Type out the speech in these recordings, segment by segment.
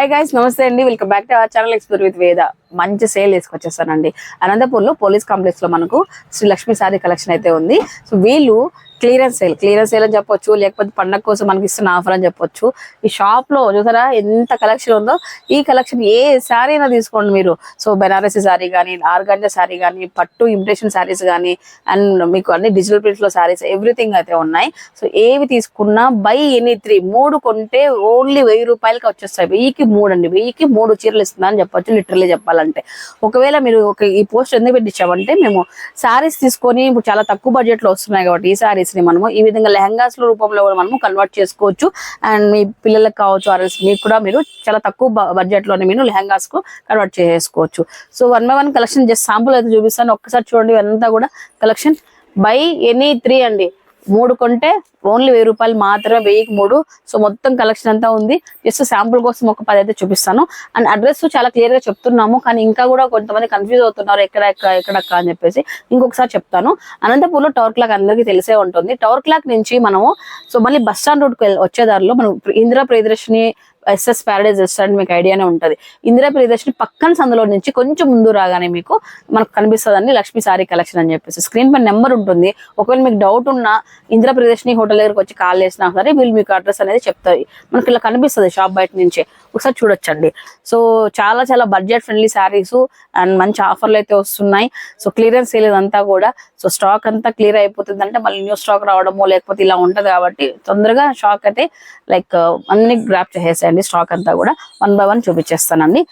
Hi guys నమస్తే అండి. Welcome back to our channel explore with Veda మంచి sale తీసుకొచ్చేస్తానండి అనంతపూర్లో పోలీస్ కాంప్లెక్స్లో మనకు శ్రీ లక్ష్మీ సారీ కలెక్షన్ అయితే ఉంది. సో వీళ్ళు క్లియరెన్స్ సేల్ క్లియరెన్స్ సేల్ అని చెప్పొచ్చు లేకపోతే పండగ కోసం మనకి ఇస్తున్న ఆఫర్ అని చెప్పొచ్చు. ఈ షాప్లో చూసారా ఎంత కలెక్షన్ ఉందో? ఈ కలెక్షన్ ఏ శారీ అయినా తీసుకోండి మీరు. సో బెనారసీ శారీ కానీ ఆర్గంజా శారీ కానీ పట్టు ఇమిటేషన్ శారీస్ కానీ అండ్ మీకు అన్ని డిజిటల్ ప్రింట్స్లో శారీస్ ఎవ్రీథింగ్ అయితే ఉన్నాయి. సో ఏవి తీసుకున్నా బై ఎనీ త్రీ మూడు కొంటే ఓన్లీ వెయ్యి రూపాయలకి వచ్చేస్తాయి. వెయ్యికి మూడు అండి. వెయ్యికి మూడు చీరలు ఇస్తుందా అని చెప్పొచ్చు లిటరలీ చెప్పాలంటే. ఒకవేళ మీరు ఒక ఈ పోస్ట్ ఎందుకు పెట్టించామంటే మేము శారీస్ తీసుకొని ఇప్పుడు చాలా తక్కువ బడ్జెట్లో వస్తున్నాయి కాబట్టి ఈ శారీస్ ని మనము. ఈ విధంగా లెహంగాస్ రూపంలో కూడా మనము కన్వర్ట్ చేసుకోవచ్చు. అండ్ మీ పిల్లలకు కావచ్చు ఆర్ఎస్ మీకు కూడా మీరు చాలా తక్కువ బడ్జెట్లోనే మీరు లెహంగాస్కు కన్వర్ట్ చేసుకోవచ్చు. So one by one collection just sample అయితే చూపిస్తాను. ఒక్కసారి చూడండి ఇవంతా కూడా కలెక్షన్ బై ఎనీ త్రీ అండి. మూడు కొంటే ఓన్లీ వెయ్యి రూపాయలు మాత్రమే వెయ్యికి మూడు. సో మొత్తం కలెక్షన్ అంతా ఉంది. జస్ట్ శాంపుల్ కోసం ఒక పది అయితే చూపిస్తాను. అండ్ అడ్రస్ చాలా క్లియర్గా చెప్తున్నాము. కానీ ఇంకా కూడా కొంతమంది కన్ఫ్యూజ్ అవుతున్నారు ఎక్కడ ఎక్క- ఎక్కడక్క అని చెప్పేసి. ఇంకొకసారి చెప్తాను. అనంతపూర్లో టవర్ క్లాక్ అందరికీ తెలిసే ఉంటుంది. టవర్ క్లాక్ నుంచి మనము సో మళ్ళీ బస్ స్టాండ్ రోడ్కి వచ్చే దారిలో మనం Indira Priyadarshini SS Paradise restaurant మీకు ఐడియానే ఉంటది. ఇందిరా ప్రియదర్శిని పక్కన సందులో నుంచి కొంచెం ముందు రాగానే మీకు మనకు కనిపిస్తుందండి లక్ష్మీ సారీ కలెక్షన్ అని చెప్పేసి. స్క్రీన్ పైన నెంబర్ ఉంటుంది. ఒకవేళ మీకు డౌట్ ఉన్నా ఇందిరా ప్రియదర్శిని హోటల్ దగ్గరకు వచ్చి కాల్ చేసినా సరే వీళ్ళు మీకు అడ్రస్ అనేది చెప్తాయి మనకి ఇలా కనిపిస్తుంది షాప్ బయట నుంచి. ఒకసారి చూడొచ్చండి. సో చాలా చాలా బడ్జెట్ ఫ్రెండ్లీ శారీస్ అండ్ మంచి ఆఫర్లు అయితే వస్తున్నాయి. సో క్లియరెన్స్ సేల్ అంతా కూడా. సో స్టాక్ అంతా క్లియర్ అయిపోతుంది అంటే మళ్ళీ న్యూ స్టాక్ రావడమో లేకపోతే ఇలా ఉంటుంది కాబట్టి తొందరగా షాక్ అయితే లైక్ అన్ని గ్రాప్ అండి స్టాక్ అంతా కూడా వన్ బై వన్ చూపించేస్తానండి.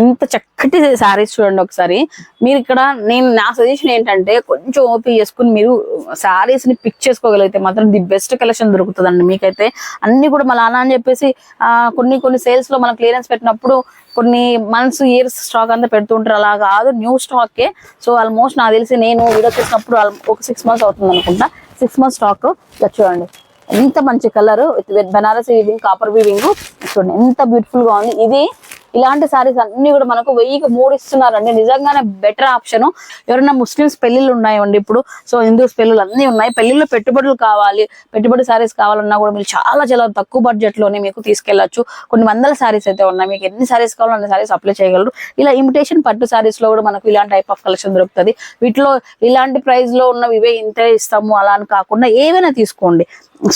ఎంత చక్కటి శారీస్ చూడండి ఒకసారి. మీరు ఇక్కడ నేను నా సజెషన్ ఏంటంటే కొంచెం ఓపీ చేసుకుని మీరు శారీస్ని పిక్ చేసుకోగలిగితే మాత్రం ది బెస్ట్ కలెక్షన్ దొరుకుతుందండి మీకైతే. అన్ని కూడా మళ్ళీ అలా అని చెప్పేసి కొన్ని కొన్ని సేల్స్లో మనం క్లియరెన్స్ పెట్టినప్పుడు కొన్ని మంత్స్ ఇయర్స్ స్టాక్ అంతా పెడుతుంటారు అలా కాదు న్యూ స్టాకే సో ఆల్మోస్ట్ నాకు తెలిసి నేను వీడియో చేసినప్పుడు ఒక సిక్స్ మంత్స్ అవుతుంది అనుకుంటా. సిక్స్ మంత్స్ స్టాక్ చూడండి. ఎంత మంచి colour with Banaras weaving copper weaving చూడండి. ఎంత బ్యూటిఫుల్గా ఉంది. ఇది ఇలాంటి సారీస్ అన్ని కూడా మనకు వెయ్యికి మూడు ఇస్తున్నారండి. నిజంగానే బెటర్ ఆప్షన్ ఎవరైనా ముస్లిమ్స్ పెళ్ళిళ్ళు ఉన్నాయండి ఇప్పుడు. సో హిందూస్ పెళ్ళిళ్ళు అన్ని ఉన్నాయి. పెళ్ళిళ్ళు పెట్టుబడులు కావాలి. పెట్టుబడి సారీస్ కావాలన్నా కూడా మీరు చాలా చాలా తక్కువ బడ్జెట్లోనే మీకు తీసుకెళ్ళొచ్చు కొన్ని వందల సారీస్ అయితే ఉన్నాయి. మీకు ఎన్ని సారీస్ కావాలో అన్ని సారీస్ అప్లై చేయగలరు. ఇలా ఇమిటేషన్ పట్టు సారీస్లో కూడా మనకు ఇలాంటి టైప్ ఆఫ్ కలెక్షన్ దొరుకుతుంది. వీటిలో ఇలాంటి ప్రైస్లో ఉన్నవి ఇవే ఇంతే ఇస్తాము అలా అని కాకుండా ఏవైనా తీసుకోండి.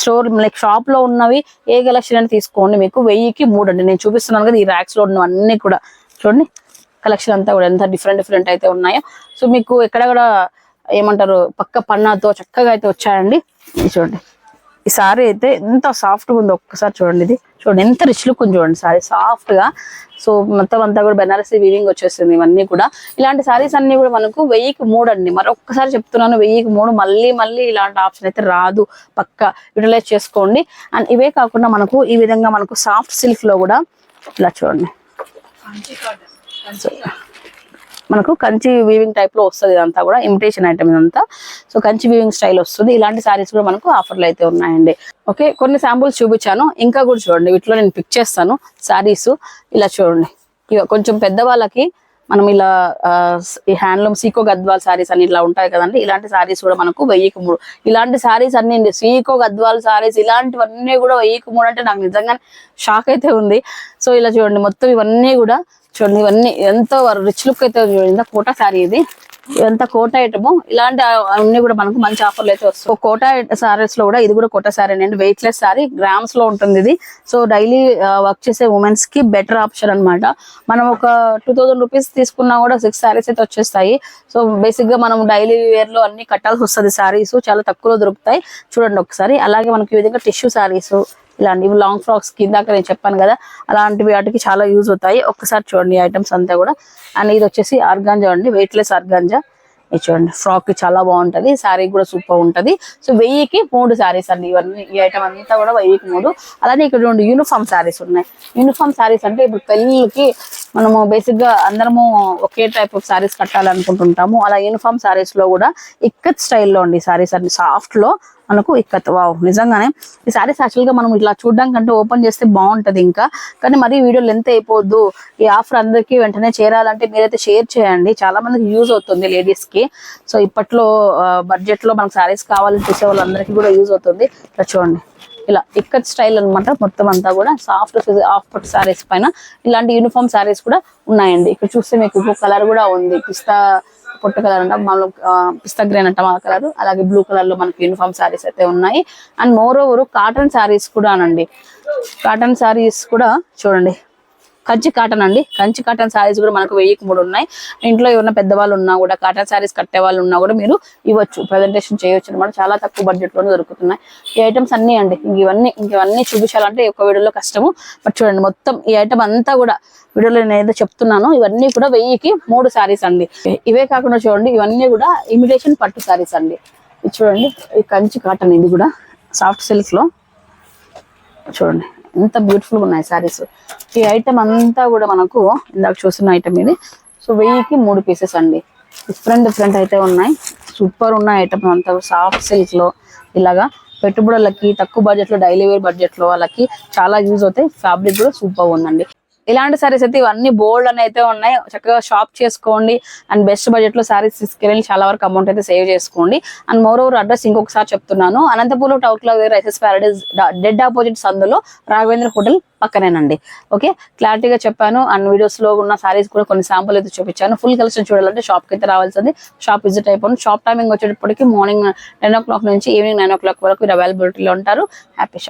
స్టోర్ లైక్ షాప్లో ఉన్నవి ఏ కలెక్షన్ అని తీసుకోండి. మీకు వెయ్యికి మూడు అండి. నేను చూపిస్తున్నాను కదా ఈ ర్యాక్స్లో ఉన్నవన్నీ. అన్ని కూడా చూడండి. కలెక్షన్ అంతా కూడా ఎంత డిఫరెంట్ డిఫరెంట్ అయితే ఉన్నాయో. సో మీకు ఎక్కడ కూడా ఏమంటారు పక్క పన్నాతో చక్కగా అయితే వచ్చాయండి. చూడండి. ఈ సారీ అయితే ఎంత సాఫ్ట్గా ఉందో ఒక్కసారి చూడండి ఇది. చూడండి ఎంత రిచ్ లుక్ ఉంది చూడండి సారీ. సాఫ్ట్గా. సో మొత్తం అంతా కూడా బెనారసీ వీవింగ్ వచ్చేస్తుంది ఇవన్నీ కూడా. ఇలాంటి సారీస్ అన్ని కూడా మనకు వెయ్యికి మూడు అండి. మరొకసారి చెప్తున్నాను వెయ్యికి మూడు. మళ్ళీ మళ్ళీ ఇలాంటి ఆప్షన్ అయితే రాదు. పక్క యూటిలైజ్ చేసుకోండి. అండ్ ఇవే కాకుండా మనకు ఈ విధంగా మనకు సాఫ్ట్ సిల్క్లో కూడా ఇలా చూడండి. సో మనకు కంచి వీవింగ్ టైప్లో వస్తుంది ఇదంతా కూడా ఇమిటేషన్ ఐటమ్ ఇదంతా. సో కంచి వీవింగ్ స్టైల్ వస్తుంది. ఇలాంటి సారీస్ కూడా మనకు ఆఫర్లు అయితే ఉన్నాయండి. ఓకే కొన్ని శాంపుల్స్ చూపించాను. ఇంకా కూడా చూడండి వీటిలో నేను పిక్ చేస్తాను సారీస్ ఇలా చూడండి. ఇక కొంచెం పెద్దవాళ్ళకి మనం ఇలా ఆ, ఈ హ్యాండ్లూమ్ సీకో గద్వాల్ సారీస్ అని ఇలా ఉంటాయి కదండి. ఇలాంటి సారీస్ కూడా మనకు వెయ్యికి మూడు. ఇలాంటి సారీస్ అన్ని సీకో గద్వాల్ సారీస్ ఇలాంటివన్నీ కూడా వెయ్యికి మూడు అంటే నాకు నిజంగానే షాక్ అయితే ఉంది. సో ఇలా చూడండి. మొత్తం ఇవన్నీ కూడా చూడండి. ఇవన్నీ ఎంతో రిచ్ లుక్ అయితే చూడండి. కోటా శారీ ఇది. ఇదంతా కోట ఐటమ్ ఇలాంటి అన్ని కూడా మనకు మంచి ఆఫర్లు అయితే వస్తాయి. కోటా సారీస్లో కూడా ఇది కూడా కోట సారీ అండి. వెయిట్ లెస్ సారీ గ్రామ్స్లో ఉంటుంది ఇది. సో డైలీ వర్క్ చేసే ఉమెన్స్కి బెటర్ ఆప్షన్ అన్నమాట. మనం ఒక టూ థౌసండ్ రూపీస్ తీసుకున్నా కూడా సిక్స్ సారీస్ అయితే వచ్చేస్తాయి. సో బేసిక్గా మనం డైలీ వేర్లో అన్ని కట్టాల్సి వస్తుంది సారీస్ చాలా తక్కువలో దొరుకుతాయి. చూడండి ఒకసారి. అలాగే మనకి ఈ విధంగా టిష్యూ సారీస్ ఇలాంటివి లాంగ్ ఫ్రాక్స్ కింద ఇందాక నేను చెప్పాను కదా అలాంటివి వాటికి చాలా యూజ్ అవుతాయి. ఒక్కసారి చూడండి ఐటమ్స్ అంతా కూడా. అండ్ ఇది వచ్చేసి ఆర్గాంజా అండి వెయిట్ లెస్ ఆర్గాంజా. ఇది చూడండి ఫ్రాక్కి చాలా బాగుంటది శారీ కూడా సూపర్ ఉంటది. సో వెయ్యికి మూడు శారీస్ అండి ఇవన్నీ ఈ ఐటమ్ అంతా కూడా వెయ్యికి మూడు. అలానే ఇక్కడ రెండు యూనిఫామ్ శారీస్ ఉన్నాయి. యూనిఫామ్ శారీస్ అంటే ఇప్పుడు పెళ్ళిళ్ళకి మనము బేసిక్గా అందరము ఒకే టైప్ ఆఫ్ శారీస్ కట్టాలనుకుంటుంటాము. అలా యూనిఫామ్ శారీస్లో కూడా ఇక్కత్ స్టైల్లో అండి శారీస్ అన్ని సాఫ్ట్లో మనకు ఇక్కత్ వావ్ నిజంగానే. ఈ సారీస్ యాక్చువల్గా మనం ఇట్లా చూడడానికి అంటే ఓపెన్ చేస్తే బాగుంటది ఇంకా. కానీ మరి వీడియో లెంత్ అయిపోద్దు. ఈ ఆఫర్ అందరికీ వెంటనే చేరాలంటే మీరైతే షేర్ చేయండి. చాలా మందికి యూజ్ అవుతుంది లేడీస్కి సో ఇప్పట్లో బడ్జెట్లో మనకు సారీస్ కావాలని చూసే వాళ్ళందరికీ కూడా యూజ్ అవుతుంది. ఇట్లా చూడండి. ఇలా ఇక్కత్ స్టైల్ అనమాట మొత్తం అంతా కూడా సాఫ్ట్ ఆఫ్ పట్ సారీస్ పైన ఇలాంటి యూనిఫామ్ సారీస్ కూడా ఉన్నాయండి. ఇక్కడ చూస్తే మీకు కలర్ కూడా ఉంది. పిస్తా పొట్టు కలర్ అంట మామూలు పిస్తా గ్రీన్ అంట మా కలర్. అలాగే బ్లూ కలర్లో మనకి యూనిఫామ్ సారీస్ అయితే ఉన్నాయి. And moreover cotton saris కూడా అనండి కాటన్ సారీస్ కూడా చూడండి కంచి కాటన్ అండి. కంచి కాటన్ సారీస్ కూడా మనకు వెయ్యికి మూడు ఉన్నాయి. ఇంట్లో ఎవరైనా పెద్దవాళ్ళు ఉన్నా కూడా కాటన్ సారీస్ కట్టే వాళ్ళు ఉన్నా కూడా మీరు ఇవ్వచ్చు. ప్రజెంటేషన్ చేయొచ్చు అనమాట చాలా తక్కువ బడ్జెట్లోనే దొరుకుతున్నాయి. ఈ ఐటమ్స్ అన్ని అండి. ఇవన్నీ ఇంక ఇవన్నీ చూపించాలంటే ఒక వీడియోలో కష్టము. బట్ చూడండి మొత్తం ఈ ఐటమ్ అంతా కూడా వీడియోలో నేను ఏదో చెప్తున్నాను. ఇవన్నీ కూడా వెయ్యికి మూడు సారీస్ అండి. ఇవే కాకుండా చూడండి ఇవన్నీ కూడా ఇమిటేషన్ పట్టు సారీస్ అండి. చూడండి ఈ కంచి కాటన్ ఇది కూడా. సాఫ్ట్ సిల్క్లో. చూడండి. ఎంత బ్యూటిఫుల్గా ఉన్నాయి సారీస్ ఈ ఐటమ్ అంతా కూడా మనకు ఇందాక చూసిన ఐటమ్ ఇది. సో వెయ్యికి మూడు పీసెస్ అండి. డిఫరెంట్ డిఫరెంట్ అయితే ఉన్నాయి. సూపర్ ఉన్న ఐటమ్ అంతా సాఫ్ట్ సిల్క్లో ఇలాగా పెట్టుబడులకి తక్కువ బడ్జెట్లో డైలీ వేర్ బడ్జెట్లో వాళ్ళకి చాలా యూజ్ అవుతాయి. ఫ్యాబ్రిక్ కూడా సూపర్ ఉందండి. ఇలాంటి సారీస్ అయితే ఇవన్నీ బోల్డ్ అని అయితే ఉన్నాయి. చక్కగా షాప్ చేసుకోండి. అండ్ బెస్ట్ బడ్జెట్లో సారీస్ తీసుకెళ్ళి చాలా వరకు అమౌంట్ అయితే సేవ్ చేసుకోండి. అండ్ మోర్ ఓవర్ అడ్రస్ ఇంకొకసారి చెప్తున్నాను. అనంతపూర్ టౌట్లో రైసెస్ ప్యారడైజ్ డెడ్ ఆపోజిట్ సందులో రాఘవేంద్ర హోటల్ పక్కనేనండి. ఓకే క్లారిటీగా చెప్పాను. అండ్ వీడియోస్లో ఉన్న సారీస్ కూడా కొన్ని శాంపుల్ అయితే చూపించాను. ఫుల్ కలెక్షన్ చూడాలంటే షాప్కి అయితే రావాల్సింది. షాప్ విజిట్ అయిపోయింది షాప్ టైమింగ్ వచ్చేటప్పటికి మార్నింగ్ టెన్ ఓ క్లాక్ నుంచి ఈవినింగ్ నైన్ ఓ క్లాక్ వరకు అవైలబిలిటీలో ఉంటారు. Happy shop